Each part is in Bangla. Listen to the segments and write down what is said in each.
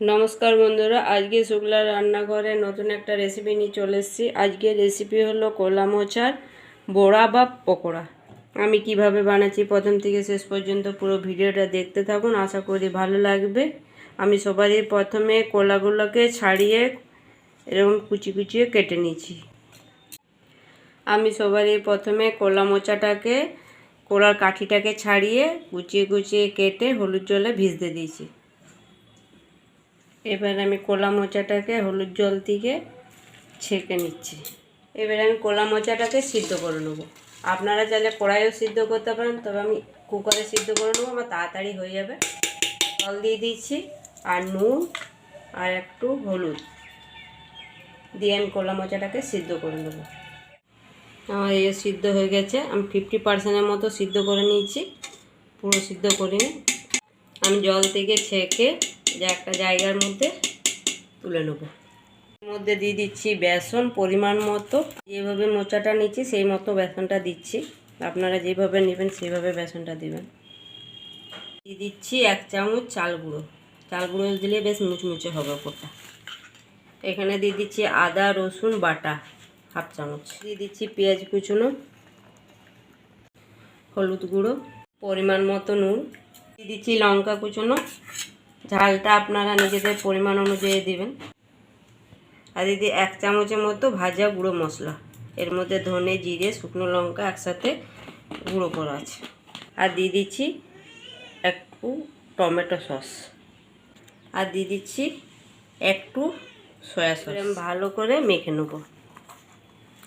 নমস্কার বন্ধুরা, আজকে শুক্লা রান্নাঘরে নতুন একটা রেসিপি নিয়ে চলে এসেছি। আজকের রেসিপি হলো কলা মোচার বড়া বা পকোড়া। আমি কীভাবে বানাচ্ছি প্রথম থেকে শেষ পর্যন্ত পুরো ভিডিওটা দেখতে থাকুন, আশা করি ভালো লাগবে। আমি সবারই প্রথমে কলাগুলোকে ছাড়িয়ে এরকম কুচি কুচিয়ে কেটে নিয়েছি। আমি সবারই প্রথমে কলা মোচাটাকে, কলার কাঠিটাকে ছাড়িয়ে কুচিয়ে কুচিয়ে কেটে হলুদ জলে ভিজতে দিয়েছি। এবার আমি কলা মোচাটাকে হলুদ জল থেকে ছেঁকে নিচ্ছি। এবার আমি কলা মোচাটাকে সিদ্ধ করে নেব। আপনারা চাইলে কড়াইও সিদ্ধ করতে পারেন, তবে আমি কুকারে সিদ্ধ করে নেব, আমার তাড়াতাড়ি হয়ে যাবে। জল দিয়ে দিচ্ছি, আর নুন, আর একটু হলুদ দিয়ে আমি কলা মোচাটাকে সিদ্ধ করে নেব। আমার এই সিদ্ধ হয়ে গেছে, আমি ফিফটি পার্সেন্টের মতো সিদ্ধ করে নিয়েছি, পুরো সিদ্ধ করিনি। আমি জল থেকে ছেঁকে যে একটা জায়গার মধ্যে তুলে নেব। মধ্যে দিয়ে দিচ্ছি বেসন পরিমাণ মতো। যেভাবে মোচাটা নিচ্ছি, সেই মতো বেসনটা দিচ্ছি। আপনারা যেভাবে নেবেন সেইভাবে বেসনটা দিবেন। দিয়ে দিচ্ছি এক চামচ চাল গুঁড়ো। চাল গুঁড়ো দিলে বেশ মুচমুচে হবে ওপরটা। এখানে দিয়ে দিচ্ছি আদা, রসুন, বাটা, হাফ চামচ। দিয়ে দিচ্ছি পেঁয়াজ কুচুনো, হলুদ গুঁড়ো, পরিমাণ মতো নুন। দিয়ে দিচ্ছি লঙ্কা কুচুনো ঝালটা আপনারা নিজেদের পরিমাণ অনুযায়ী দিবেন। আর দিদি এক চামচের মতো ভাজা গুঁড়ো মশলা। এর মধ্যে ধনে, জিরে, শুকনো লঙ্কা একসাথে গুঁড়ো করা আছে। আর দিয়ে দিচ্ছি একটু টমেটো সস। আর দিয়ে দিচ্ছি একটু সয়া সস। আমি ভালো করে মেখে নেব।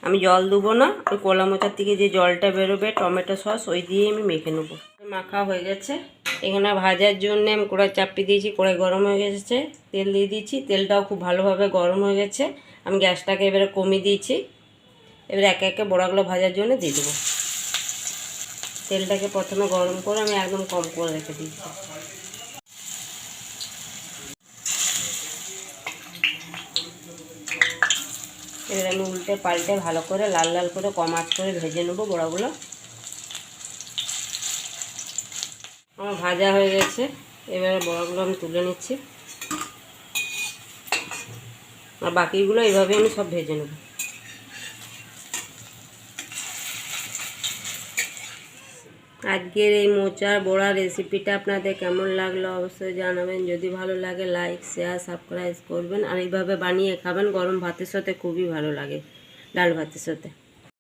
আমি জল দেবো না, ওই কলা মোচার থেকে যে জলটা বেরোবে টমেটো সস, ওই দিয়ে আমি মেখে নেব। মাখা হয়ে গেছে। এখানে ভাজার জন্য আমি কড়াই চাপি দিয়েছি, কড়াই গরম হয়ে গেছে। তেল দিয়ে দিয়েছি তেলটাও খুব ভালোভাবে গরম হয়ে গেছে। আমি গ্যাসটাকে এবারে কমিয়ে দিয়েছি। এবারে একে একে বড়াগুলো ভাজার জন্য দিয়ে দেবো। তেলটাকে প্রথমে গরম করে আমি একদম কম করে রেখে দিয়েছি এবার আমি উল্টে পাল্টে ভালো করে লাল লাল করে কম আঁচ করে ভেজে নেব বড়াগুলো। আমার ভাজা হয়ে গেছে। এবারে বড়াগুলো আমি তুলে নিচ্ছি। আর বাকিগুলো এইভাবে আমি সব ভেজে নেব। আজকের এই মোচার বড়া রেসিপিটা আপনাদের কেমন লাগল অবশ্যই জানাবেন। যদি ভালো লাগে, লাইক, শেয়ার, সাবস্ক্রাইব করবেন। আর এইভাবে বানিয়ে খাবেন গরম ভাতের সাথে খুবই ভালো লাগে, ডাল ভাতের সাথে।